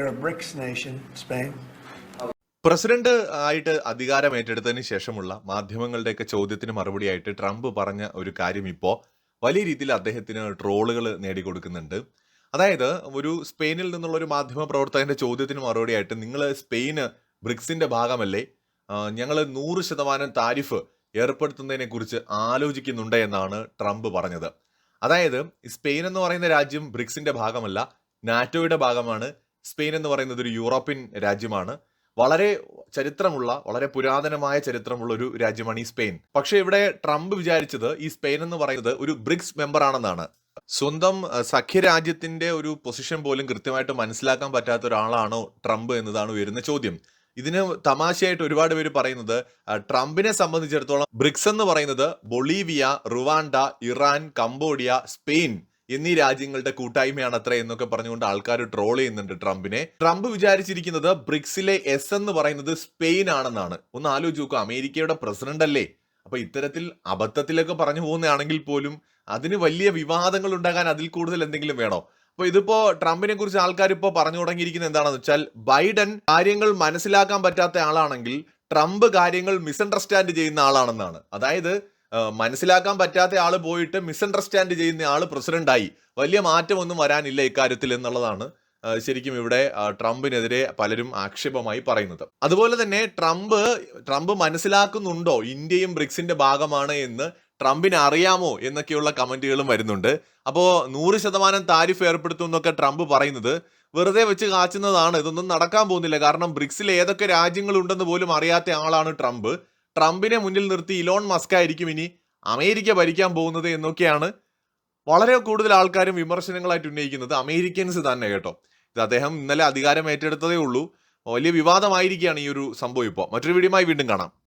A BRICS nation, Spain. President ആയിട്ട് അധികാരം ഏറ്റെടുത്തതിന് ശേഷമുള്ള മാധ്യമങ്ങളുടെയൊക്കെ ചോദ്യത്തിന് മറുപടിയായിട്ട് ട്രംപ് പറഞ്ഞ ഒരു കാര്യം ഇപ്പോൾ വലിയ രീതിയിൽ അദ്ദേഹത്തിന് ട്രോളുകൾ നേടിക്കൊടുക്കുന്നുണ്ട്. അതായത് ഒരു സ്പെയിനിൽ നിന്നുള്ള ഒരു മാധ്യമ പ്രവർത്തകന്റെ ചോദ്യത്തിന് മറുപടിയായിട്ട് നിങ്ങൾ സ്പെയിന് ബ്രിക്സിന്റെ ഭാഗമല്ലേ? ഞങ്ങൾ നൂറ് ശതമാനം താരിഫ് ഏർപ്പെടുത്തുന്നതിനെ കുറിച്ച് ആലോചിക്കുന്നുണ്ട് എന്നാണ് ട്രംപ് പറഞ്ഞത്. അതായത് സ്പെയിൻ എന്ന് പറയുന്ന രാജ്യം ബ്രിക്സിന്റെ ഭാഗമല്ല നാറ്റോയുടെ ഭാഗമാണ്. സ്പെയിൻ എന്ന് പറയുന്നത് ഒരു യൂറോപ്യൻ രാജ്യമാണ്. വളരെ ചരിത്രമുള്ള വളരെ പുരാതനമായ ചരിത്രമുള്ള ഒരു രാജ്യമാണ് ഈ സ്പെയിൻ. പക്ഷേ ഇവിടെ ട്രംപ് വിചാരിച്ചത് ഈ സ്പെയിൻ എന്ന് പറയുന്നത് ഒരു ബ്രിക്സ് മെമ്പർ ആണെന്നാണ്. സ്വന്തം സഖ്യ സഖ്യരാജ്യത്തിന്റെ ഒരു പൊസിഷൻ പോലും കൃത്യമായിട്ട് മനസ്സിലാക്കാൻ പറ്റാത്ത ഒരാളാണോ ട്രംപ് എന്നതാണ് ഉയരുന്ന ചോദ്യം. ഇതിന് തമാശയായിട്ട് ഒരുപാട് പേര് പറയുന്നത് ട്രംപിനെ സംബന്ധിച്ചിടത്തോളം ബ്രിക്സ് എന്ന് പറയുന്നത് Bolivia Rwanda Iran Cambodia Spain എന്നീ രാജ്യങ്ങളുടെ കൂട്ടായ്മയാണ് അത്ര എന്നൊക്കെ പറഞ്ഞുകൊണ്ട് ആൾക്കാർ ട്രോൾ ചെയ്യുന്നുണ്ട് ട്രംപിനെ. ട്രംപ് വിചാരിച്ചിരിക്കുന്നത് ബ്രിക്സിലെ എസ് എന്ന് പറയുന്നത് സ്പെയിൻ ആണെന്നാണ്. ഒന്ന് ആലോചിച്ച് നോക്കുക അമേരിക്കയുടെ പ്രസിഡന്റ് അല്ലേ? അപ്പൊ ഇത്തരത്തിൽ അബദ്ധത്തിലൊക്കെ പറഞ്ഞു പോകുന്നതാണെങ്കിൽ പോലും അതിന് വലിയ വിവാദങ്ങൾ ഉണ്ടാകാൻ അതിൽ കൂടുതൽ എന്തെങ്കിലും വേണോ? അപ്പൊ ഇതിപ്പോ ട്രംപിനെ കുറിച്ച് ആൾക്കാർ ഇപ്പോ പറഞ്ഞു തുടങ്ങിയിരിക്കുന്നത് എന്താണെന്ന് വെച്ചാൽ ബൈഡൻ കാര്യങ്ങൾ മനസ്സിലാക്കാൻ പറ്റാത്ത ആളാണെങ്കിൽ ട്രംപ് കാര്യങ്ങൾ മിസ്അണ്ടർസ്റ്റാൻഡ് ചെയ്യുന്ന ആളാണെന്നാണ്. അതായത് മനസ്സിലാക്കാൻ പറ്റാത്ത ആൾ പോയിട്ട് മിസ്അണ്ടർസ്റ്റാൻഡ് ചെയ്യുന്ന ആൾ പ്രസിഡന്റായി. വലിയ മാറ്റമൊന്നും വരാനില്ല ഇക്കാര്യത്തിൽ എന്നുള്ളതാണ് ശരിക്കും ഇവിടെ ട്രംപിനെതിരെ പലരും ആക്ഷേപമായി പറയുന്നത്. അതുപോലെ തന്നെ ട്രംപ് ട്രംപ് മനസ്സിലാക്കുന്നുണ്ടോ ഇന്ത്യയും ബ്രിക്സിന്റെ ഭാഗമാണ് എന്ന് ട്രംപിന് അറിയാമോ എന്നൊക്കെയുള്ള കമന്റുകളും വരുന്നുണ്ട്. അപ്പോൾ നൂറ് ശതമാനം താരിഫ് ഏർപ്പെടുത്തും എന്നൊക്കെ ട്രംപ് പറയുന്നത് വെറുതെ വെച്ച് കാച്ചുന്നതാണ്. ഇതൊന്നും നടക്കാൻ പോകുന്നില്ല. കാരണം ബ്രിക്സിൽ ഏതൊക്കെ രാജ്യങ്ങളുണ്ടെന്ന് പോലും അറിയാത്ത ആളാണ് ട്രംപ്. ട്രംപിനെ മുന്നിൽ നിർത്തി ഇലോൺ മസ്ക് ആയിരിക്കും ഇനി അമേരിക്ക ഭരിക്കാൻ പോകുന്നത് എന്നൊക്കെയാണ് വളരെ കൂടുതൽ ആൾക്കാരും വിമർശനങ്ങളായിട്ട് ഉന്നയിക്കുന്നത്. അമേരിക്കൻസ് തന്നെ കേട്ടോ. ഇത് അദ്ദേഹം ഇന്നലെ അധികാരം ഏറ്റെടുത്തതേ ഉള്ളൂ. വലിയ വിവാദമായിരിക്കുകയാണ് ഈ ഒരു സംഭവം ഇപ്പോൾ. മറ്റൊരു വീഡിയോയുമായി വീണ്ടും കാണാം.